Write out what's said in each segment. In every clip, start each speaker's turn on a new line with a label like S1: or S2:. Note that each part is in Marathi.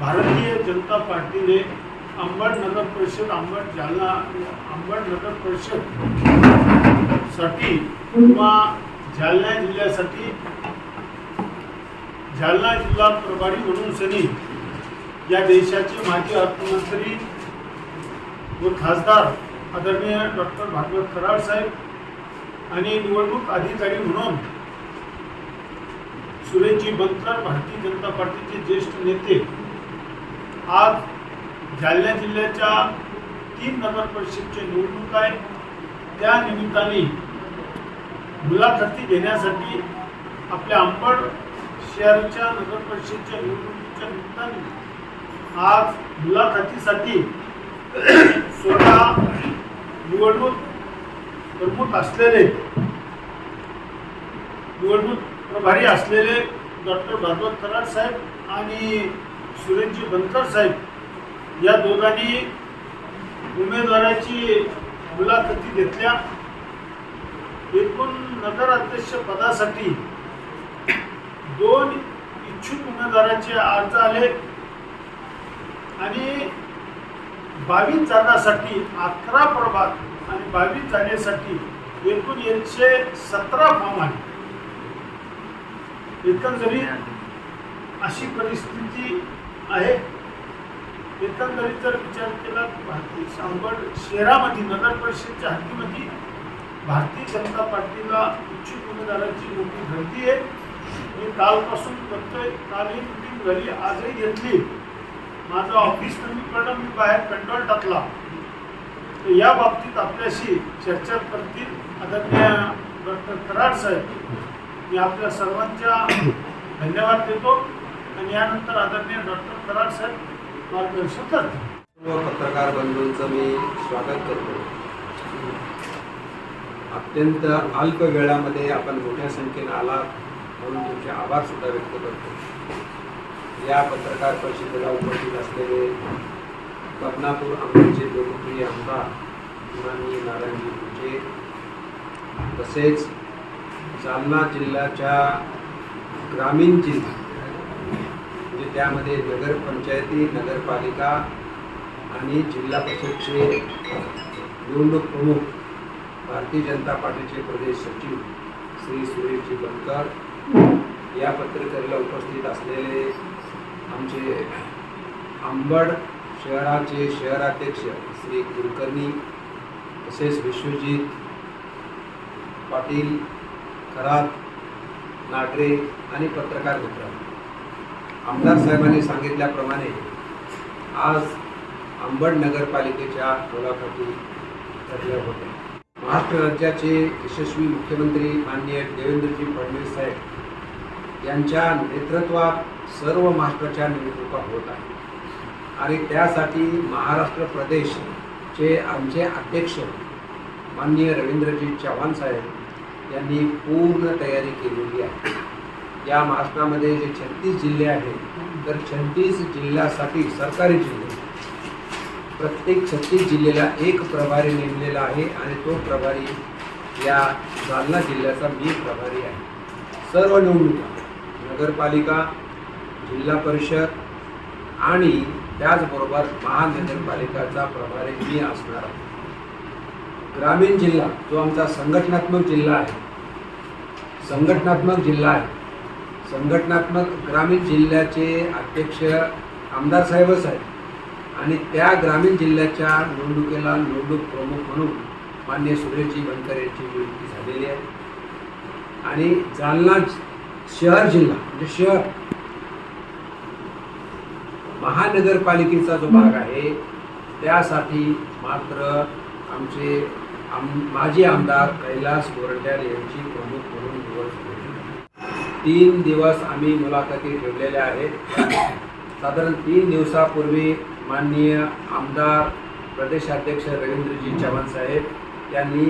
S1: भारतीय जनता पार्टीने अंबड नगर परिषद अंबड जालना अंबड नगर परिषदसाठी किंवा जालना जिल्ह्यासाठी जालना जिल्हा प्रभारी म्हणून सनी या देशाचे माजी अर्थमंत्री व खासदार आदरणीय डॉक्टर भागवत कराड साहेब आणि निवडणूक अधिकारी म्हणून सुरेशजी बनकर भारतीय जनता पार्टीचे ज्येष्ठ नेते आज जालना जिल्ह्याच्या तीन नगर परिषदची निवडणूक आहे. त्या निमित्ताने मुलाखती घेण्यासाठी आपल्या अंबड शहराच्या नगर परिषदच्या निवडणुकीच्या निमित्ताने आज मुलाखतीसाठी स्वतः निवडणूक प्रमुख असलेले निवडणूक प्रभारी असलेले डॉक्टर भागवत कराड साहेब आणि सुरेशजी बनकर साहेब या दोघांनी उमेदवाराची मुलाखती घेतल्या. एकूण नगराध्यक्ष पदासाठी दोन इच्छुक उमेदवारांचे अर्ज आले आणि बावीस जागासाठी अकरा प्रभाग आणि बावीस जागेसाठी एकूण एकशे सतरा फॉर्म आले एकंदरीत अशी परिस्थिती आहे. एकंदरीत जर विचार केला भारतीय सांबड शहरामध्ये नगर परिषदच्या हद्दीमध्ये भारतीय जनता पार्टीला इच्छुक उमेदवारांची मोठी गर्दी आहे. मी कालपासून बघतोय कालही मिटिंग झाली आजही घेतली. माझं ऑफिस कमी मी बाहेर कंट्रोल टाकला. तर या बाबतीत आपल्याशी चर्चा करतील आदरणीय डॉक्टर कराड साहेब. मी आपल्या सर्वांच्या धन्यवाद देतो आणि यानंतर आदरणीय डॉक्टर कराड साहेब मार्गदर्शन करतील.
S2: सर्व पत्रकार बंधूंचं मी स्वागत करतो. अत्यंत अल्प वेळामध्ये आपण मोठ्या संख्येनं आला म्हणून तुमचे आभार सुद्धा व्यक्त करतो. या पत्रकार परिषदेला उपस्थित असलेले बदनापूर आमदारचे लोकप्रिय आमदार माननीय नारायणजी कुचे तसेच जालना जिल्ह्याच्या ग्रामीण जिल्हा म्हणजे त्यामध्ये नगरपंचायती नगरपालिका आणि जिल्हा परिषदचे निवडणूक प्रमुख भारतीय जनता पार्टीचे प्रदेश सचिव श्री सुरेशजी बनकर या पत्रकारिला उपस्थित असलेले आमचे अंबड शहराचे शहराध्यक्ष श्री कुलकर्णी तसेच विश्वजित पाटील खरात नागरे आणि पत्रकार मित्र. आमदार साहेबांनी सांगितल्याप्रमाणे आज अंबड नगरपालिकेच्या मुलाखती ठरल्या होत्या. महाराष्ट्र राज्याचे यशस्वी मुख्यमंत्री माननीय देवेंद्रजी फडणवीस साहेब यांच्या नेतृत्वात सर्व महाराष्ट्राच्या निवडणुका होत आहेत. आणि त्यासाठी महाराष्ट्र प्रदेशचे आमचे अध्यक्ष माननीय रवींद्रजी चव्हाण साहेब यांनी पूर्ण तयारी केलेली आहे. या महाराष्ट्रामध्ये जे छत्तीस जिल्हे आहेत तर छत्तीस जिल्ह्यासाठी सरकारी जिल्हे. प्रत्येक छत्तीस जिल्ह्याला एक प्रभारी नेमलेला आहे आणि तो प्रभारी या जालना जिल्ह्याचा मी प्रभारी आहे. सर्व निवडणुका नगरपालिका जिल्हा परिषद आणि त्याचबरोबर महानगरपालिकाचा प्रभारी मी असणार ग्रामीण जिल्हा जो आमचा संघटनात्मक जिल्हा आहे. संघटनात्मक जिल्हा आहे. संघटनात्मक ग्रामीण जिल्ह्याचे अध्यक्ष आमदार साहेबच आहेत. आणि त्या ग्रामीण जिल्ह्याच्या निवडणुकीला निवडणूक प्रमुख म्हणून मान्य सुरेशजी बनकर यांची नियुक्ती झालेली आहे. आणि जालना शहर जिल्हा म्हणजे शहर महानगरपालिकेचा जो भाग आहे त्यासाठी मात्र आमचे आम माजी आमदार कैलास गोरंट्याल यांची प्रमुख म्हणून निवड तीन दिवस आम्ही मुलाखती ठेवलेल्या आहेत. साधारण तीन दिवसापूर्वी माननीय आमदार प्रदेशाध्यक्ष रवींद्रजी चव्हाण साहेब यांनी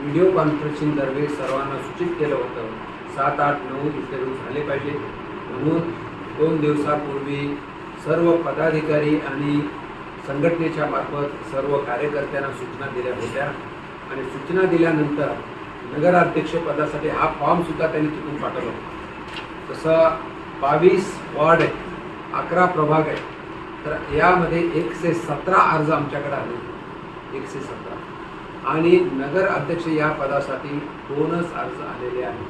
S2: व्हिडिओ कॉन्फरन्सिंगद्वारे सर्वांना सूचित केलं होतं सात आठ नऊ इंटरव्ह्यू झाले पाहिजे. म्हणून दोन दिवसापूर्वी सर्व पदाधिकारी आणि संघटनेच्या मार्फत सर्व कार्यकर्त्यांना सूचना दिल्या होत्या. आणि सूचना दिल्यानंतर नगराध्यक्षपदासाठी हा फॉर्मसुद्धा त्यांनी तिथून पाठवला. तसं बावीस वॉर्ड आहे अकरा प्रभाग आहे तर यामध्ये एकशे सतरा अर्ज आमच्याकडे आले एकशे सतरा. आणि नगर अध्यक्ष या पदासाठी दोनच अर्ज आलेले आहेत.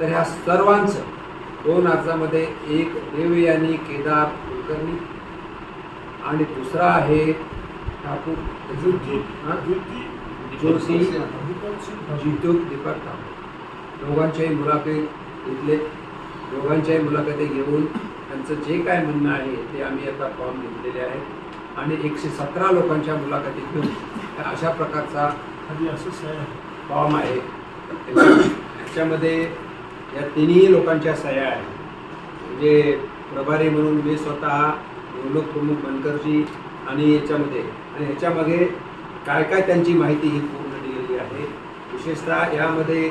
S2: तर ह्या सर्वांचं दोन अर्जामध्ये एक देवयानी केदार कुलकर्णी. आणि दुसरा आहे ठाकूर जोशी जितू दीपक तांबे दोघांच्याही मुलाखत घेतले. दोघांच्याही मुलाखती घेऊन त्यांचं जे काय म्हणणं आहे ते आम्ही आता फॉर्म घेतलेले आहेत आणि एकशे सतरा लोकांच्या मुलाखती घेऊन अशा प्रकारचा फॉर्म आहे. त्याच्यामध्ये या तिन्ही लोकांच्या सह्या आहेत. म्हणजे प्रभारी म्हणून मी स्वतः निवडणूक प्रमुख बनकरजी आणि याच्यामध्ये आणि ह्याच्यामागे काय काय त्यांची माहिती ही पूर्ण दिलेली आहे. विशेषतः यामध्ये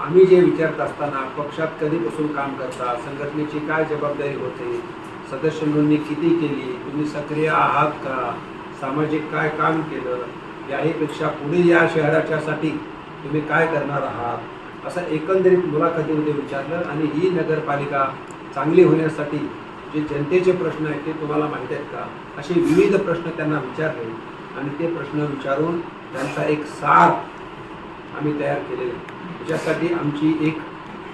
S2: आम्ही जे विचारत असताना पक्षात कधीपासून काम करता संघटनेची काय जबाबदारी होते सदस्य नोंदणी किती केली तुम्ही सक्रिय आहात का सामाजिक काय काम केलं याहीपेक्षा पुढे या शहराच्यासाठी तुम्ही काय करणार आहात असं एकंदरीत मुलाखतीमध्ये विचारलं आणि ही नगरपालिका चांगली होण्यासाठी जे जनतेचे प्रश्न आहेत ते तुम्हाला माहीत आहेत का? असे विविध प्रश्न त्यांना विचारले आणि ते प्रश्न विचारून त्यांचा एक सार आम्ही तयार केलेला आहे. त्याच्यासाठी आमची एक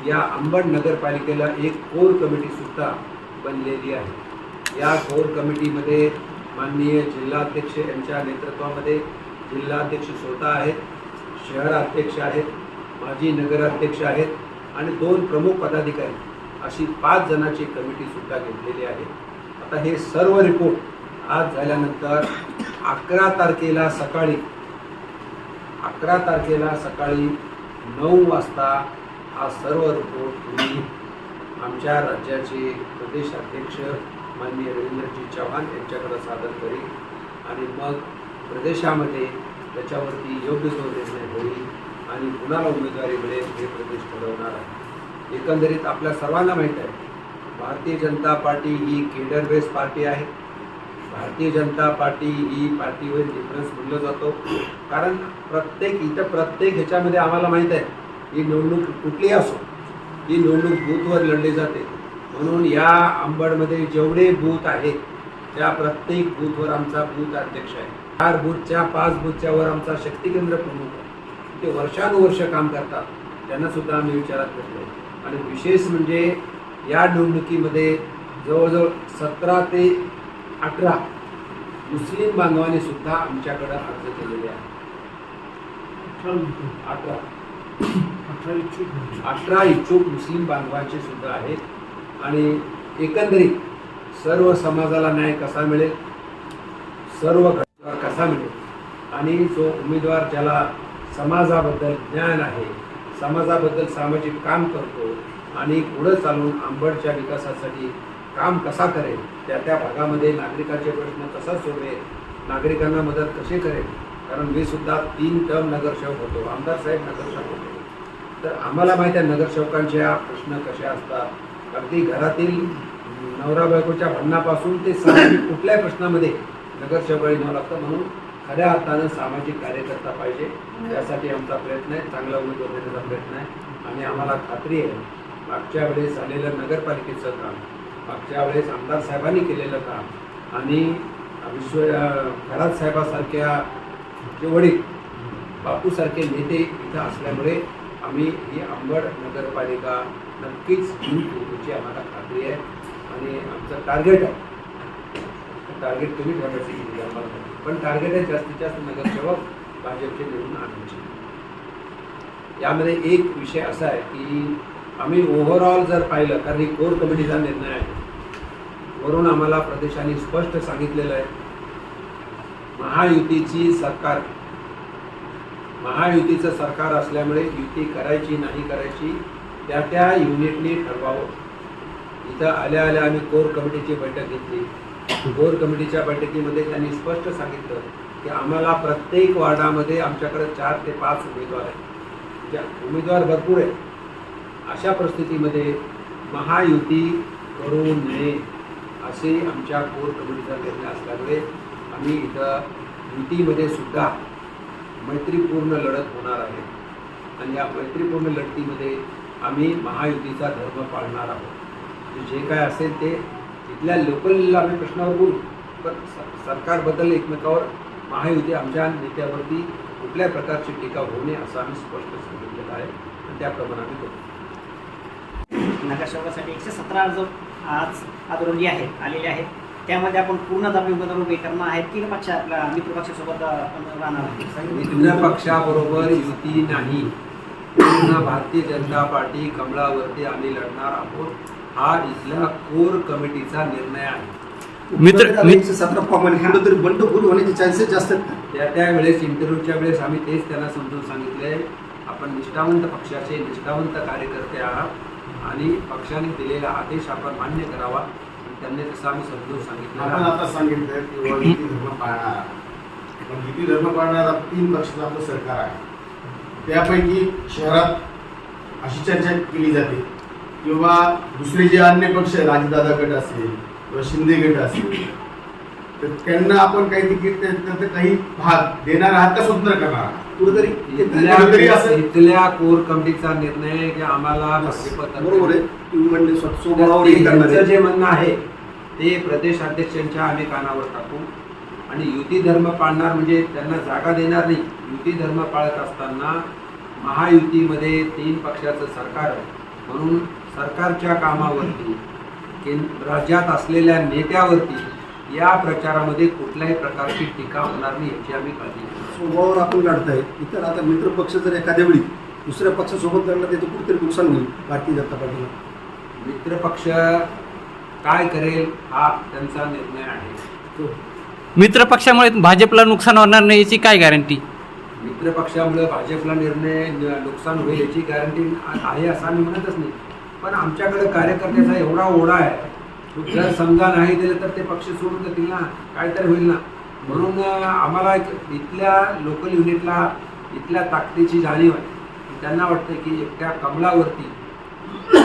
S2: या अंबड नगरपालिकेला एक कोर कमिटीसुद्धा बनलेली आहे. या कोर कमिटीमध्ये माननीय जिल्हाध्यक्ष यांच्या नेतृत्वामध्ये जिल्हाध्यक्ष स्वतः आहेत शहर अध्यक्ष आहेत माजी नगराध्यक्ष आहेत आणि दोन प्रमुख पदाधिकारी अशी पाच जणांची कमिटीसुद्धा घेतलेली आहे. आता हे सर्व रिपोर्ट आज झाल्यानंतर अकरा तारखेला सकाळी अकरा तारखेला सकाळी नऊ वाजता हा सर्व रिपोर्ट तुम्ही आमच्या राज्याचे प्रदेश अध्यक्ष माननीय रवींद्रजी चव्हाण यांच्याकडे सादर करेल आणि मग प्रदेशामध्ये त्याच्यावरती योग्य तो निर्णय होईल. आणि कुणाला उमेदवारी मिळेल हे प्रदेश ठरवणार आहे. एकंदरीत आपल्या सर्वांना माहीत आहे भारतीय जनता पार्टी ही केडर बेस पार्टी आहे. भारतीय जनता पार्टी ही पार्टीवर डिफरन्स म्हणलं जातो. कारण प्रत्येक इथं प्रत्येक ह्याच्यामध्ये आम्हाला माहीत आहे ही निवडणूक कुठली असो ही निवडणूक बूथवर लढली जाते. म्हणून या अंबडमध्ये जेवढे बूथ आहेत त्या प्रत्येक बूथवर आमचा बूथ अध्यक्ष आहे. चार बूथच्या पाच बूथच्या वर आमचा शक्ती केंद्र प्रमुख आहे. ते वर्षानुवर्ष काम करतात. त्यांना सुद्धा आम्ही विचारात घेतलो. आणि विशेष म्हणजे या निवडणुकीमध्ये जवळजवळ सतरा ते अठरा मुस्लिम बांधवांनी सुद्धा आमच्याकडे अर्ज केलेले आहे
S1: अठरा
S2: अठरा.
S1: इच्छुक होते.
S2: अठरा इच्छुक मुस्लिम बांधवांचे सुद्धा आहेत. आणि एकंदरीत सर्व समाजाला न्याय कसा मिळेल? सर्व घटकावर कसा मिळेल? आणि जो उमेदवार ज्याला समाजाबद्दल ज्ञान आहे. समाजाबद्दल सामाजिक काम करतो आणि पुढं चालून आंबडच्या विकासासाठी काम कसा करेल त्या त्या भागामध्ये नागरिकाचे प्रश्न कसा सोडवेल नागरिकांना मदत कशी करेल? कारण मी सुद्धा तीन टर्म नगरसेवक होतो. आमदार साहेब नगरसेवक होतो. तर आम्हाला माहिती आहे नगरसेवकांच्या प्रश्न कसे असतात. अगदी घरातील नवरा बायकोच्या भांडणापासून ते सामाजिक कुठल्याही प्रश्नामध्ये नगरसेवकाळी न्यावं लागतं. म्हणून खऱ्या अर्थानं सामाजिक कार्यकर्ता पाहिजे. त्यासाठी आमचा प्रयत्न आहे चांगला उमेदवार देण्याचा प्रयत्न आहे. आणि आम्हाला खात्री आहे मागच्या वेळेस आलेलं नगरपालिकेचं काम मागच्या वेळेस आमदार साहेबांनी केलेलं काम आणि विश्व घरात साहेबासारख्या वडील बापूसारखे नेते इथं असल्यामुळे आम्ही ही अंबड नगरपालिका नक्कीच याची आम्हाला खात्री आहे. आणि आमचं टार्गेट आहे. टार्गेट तुम्ही ठरवायची आम्हाला पण टार्गेट आहे जास्तीत जास्त नगरसेवक भाजपचे निवडून आणायचे. यामध्ये एक विषय असा आहे की आम्ही ओव्हरऑल जर पाहिलं कारण ही कोर कमिटीचा निर्णय आहे. वरून आम्हाला प्रदेशाने स्पष्ट सांगितलेलं आहे महायुतीची सरकार महायुतीचं सरकार असल्यामुळे युती करायची नाही करायची त्या त्या युनिटने ठरवावं. इथं आल्या आल्या आम्ही कोर कमिटीची बैठक घेतली. कोर कमिटीच्या बैठकीमध्ये त्यांनी स्पष्ट सांगितलं की आम्हाला प्रत्येक वार्डामध्ये आमच्याकडे चार ते पाच उमेदवार आहेत. ज्या उमेदवार भरपूर आहेत. अशा परिस्थितीमध्ये महायुती करू नये असे आमच्या कोर कमिटीचा निर्णय असल्यामुळे आम्ही इथं युतीमध्ये सुद्धा मैत्रीपूर्ण लढत होणार आहे. आणि या मैत्रीपूर्ण लढतीमध्ये आम्ही महायुतीचा धर्म पाळणार आहोत. जे काय असेल ते तिथल्या लोकल आम्ही प्रश्नावर बोलू. पण स- सरकारबद्दल एकमेकावर. महायुती आमच्या नेत्यावरती कुठल्या प्रकारची टीका होऊ नये असं आम्ही स्पष्ट सांगितलेलं आहे. आणि त्याप्रमाणे आम्ही करू.
S3: नगरसेवकासाठी एकशे सतरा अर्ज आज आदरोली आहेत आलेले आहेत. त्यामध्ये आपण पूर्ण दाबी उमेदवार उभे करणार आहेत. की पक्ष आपल्या मित्रपक्षासोबत राहणार आहे
S2: मित्र पक्षाबरोबर युती नाही. पूर्ण भारतीय जनता पार्टी कमळावरती आम्ही लढणार आहोत. हा इथल्या कोर कमिटीचा निर्णय आहे.
S4: मित्र सतरा फॉर्म तरी होण्याचे चान्सेस जास्त आहेत?
S2: त्या त्या वेळेस इंटरव्ह्यूच्या वेळेस आम्ही तेच त्यांना समजून सांगितले. आपण निष्ठावंत पक्षाचे निष्ठावंत कार्यकर्ते आहात आणि पक्षाने दिलेला आदेश आपण मान्य करावा. आणि त्यांनी तसं आम्ही समजून
S5: आपण
S2: सांगितलं
S5: आता सांगितलं की युती धर्म पाळणार पण युती धर्म पाळणारा तीन पक्षाचं आपलं सरकार आहे. त्यापैकी शहरात अशी चर्चा केली जाते. किंवा दुसरे जे अन्य पक्ष आहे राजदादा गट असेल किंवा शिंदे गट असेल तर त्यांना आपण काही तिकीट त्या- त्याचे काही भाग देणार आहात का स्वतंत्र करणार
S4: कुठेतरी
S2: इथल्या कोर कमिटीचा निर्णय की आम्हाला
S4: बरोबर आहे. तुम्ही म्हणले.
S2: जे म्हणणं आहे ते प्रदेश अध्यक्षांच्या आम्ही कानावर टाकू. आणि युती धर्म पाळणार म्हणजे त्यांना जागा देणार नाही. युती धर्म पाळत असताना महायुतीमध्ये तीन पक्षाचं सरकार आहे. म्हणून सरकारच्या कामावरती केंद्र राज्यात असलेल्या नेत्यावरती या प्रचारामध्ये कुठल्याही प्रकारची टीका होणार नाही याची आम्ही काळजी घेऊ.
S4: स्वबळावर आपण लढताय इतर आता मित्र पक्ष जर एखाद्या वेळी दुसऱ्या पक्षासोबत लढला तर कुठेतरी नुकसान होईल भारतीय जनता पार्टीला.
S2: मित्र पक्ष काय करेल हा त्यांचा निर्णय आहे.
S6: मित्र पक्षामुळे भाजपला नुकसान होणार नाही याची काय गॅरंटी
S2: मित्र पक्षामुळे भाजपला निर्णय नुकसान होईल याची गॅरंटी आहे असं आम्ही म्हणतच नाही. पण आमच्याकडे कार्यकर्त्याचा एवढा ओढा आहे जर समजा नाही दिलं तर ते पक्ष सोडून जातील ना काहीतरी होईल ना. म्हणून आम्हाला इथल्या लोकल युनिटला इथल्या ताकदीची जाणीव आहे. त्यांना वाटतं की एकट्या कमलावरती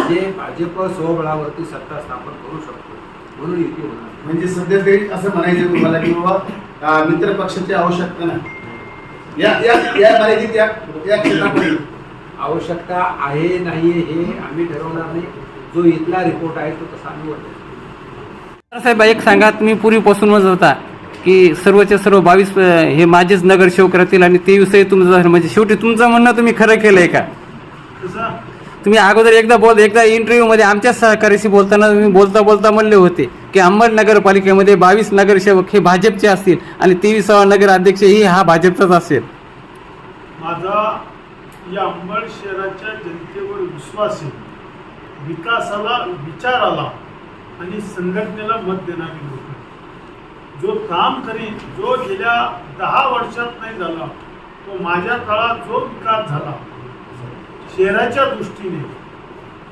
S2: जे भाजप स्वबळावरती सत्ता स्थापन करू शकतो म्हणून युती होणार.
S5: म्हणजे सध्या तरी असं म्हणायचं तुम्हाला की बाबा मित्र पक्षाची आवश्यकता नाही. या या या या या क्षेत्रामध्ये
S2: आवश्यकता आहे नाही हे आम्ही ठरवणार नाही. जो इथला रिपोर्ट आहे तो तसा आम्ही
S6: साहेब एक सांगा तुम्ही पूर्वीपासून म्हणत होता की सर्वच्या सर्व बावीस हे माझेच नगरसेवक राहतील आणि तेवीसही तुमचं म्हणजे शेवटी तुमचं म्हणणं तुम्ही खरं केलंय का? तुम्ही अगोदर एकदा बोल एकदा इंटरव्ह्यू मध्ये आमच्या सहकार्याशी बोलताना तुम्ही बोलता बोलता म्हणले होते की अंबड नगरपालिकेमध्ये बावीस नगरसेवक हे भाजपचे असतील आणि तेवीसावा नगर अध्यक्ष ही हा भाजपचाच असेल.
S1: माझा या अंबड शहराच्या जनतेवर विश्वास आहे. विकासाला विचाराला आणि संघटनेला मत देणारी लोक जो काम करीन जो गेल्या दहा वर्षात नाही झाला तो माझ्या काळात जो विकास झाला शहराच्या दृष्टीने.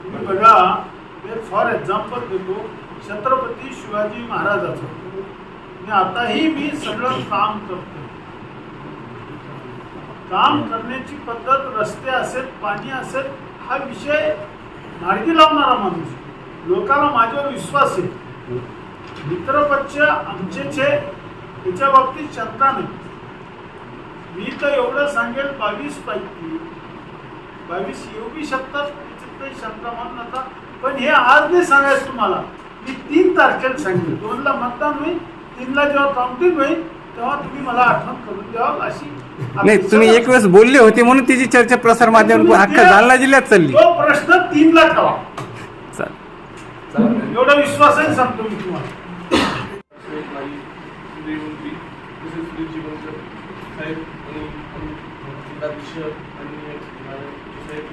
S1: तुम्ही बघा एक फॉर एक्झाम्पल देतो छत्रपती शिवाजी महाराजाचं. आणि आताही मी सगळं काम करतो काम करण्याची पद्धत रस्ते असेल पाणी असेल हा विषय मार्गी लावणारा माणूस लोकांना माझ्यावर विश्वास आहे. मित्रपक्ष आमचे त्याच्या बाबतीत शंका नाही. मी तर एवढं सांगेल बावीस पैकी बावीस येऊ बी शकतात त्याच्यात काही शंका मान नका. पण हे आज नाही सांगायचं तुम्हाला. मी तीन तारखेला सांगितलं दोनला मतदान होईल तीनला जेव्हा काउंटिंग होईल तेव्हा तुम्ही मला आठवण करून अशी
S6: नाही तुम्ही एक वेळेस बोलले होते म्हणून तिची चर्चा प्रसार माध्यमातून अख्खा जालना जिल्ह्यात चालली
S1: तो प्रश्न तीनला ठेवा.
S6: चालेल.
S1: एवढा विश्वासाने सांगतो मी तुम्हाला
S7: साहेब माझी गृहमंत्री तसेच सुधीरजी बनकर साहेब आणि जिल्हाध्यक्ष आणि साहेब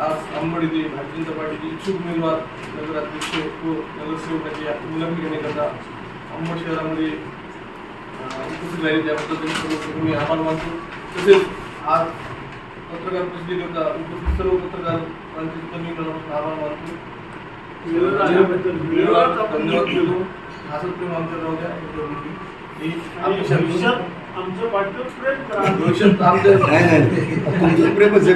S7: आज अंबड येथे भारतीय जनता पार्टीचे इच्छुक उमेदवार नगराध्यक्ष व नगरसेवकाची मुलाखत घेण्याकरता अंबड शहरामध्ये उपस्थित राहिले त्याबद्दल त्यांनी सर्व मी आभार मानतो. तसेच आज पत्रकार परिषदेकरता उपस्थित सर्व पत्रकारांचे सुद्धा मी मनापासून आभार मानतो. धन्यवाद. देतो. असंच प्रेम आमच्या राहू द्या.
S1: पाठीवर प्रेम करा.
S7: भविष्यात आमच्या
S4: प्रेमच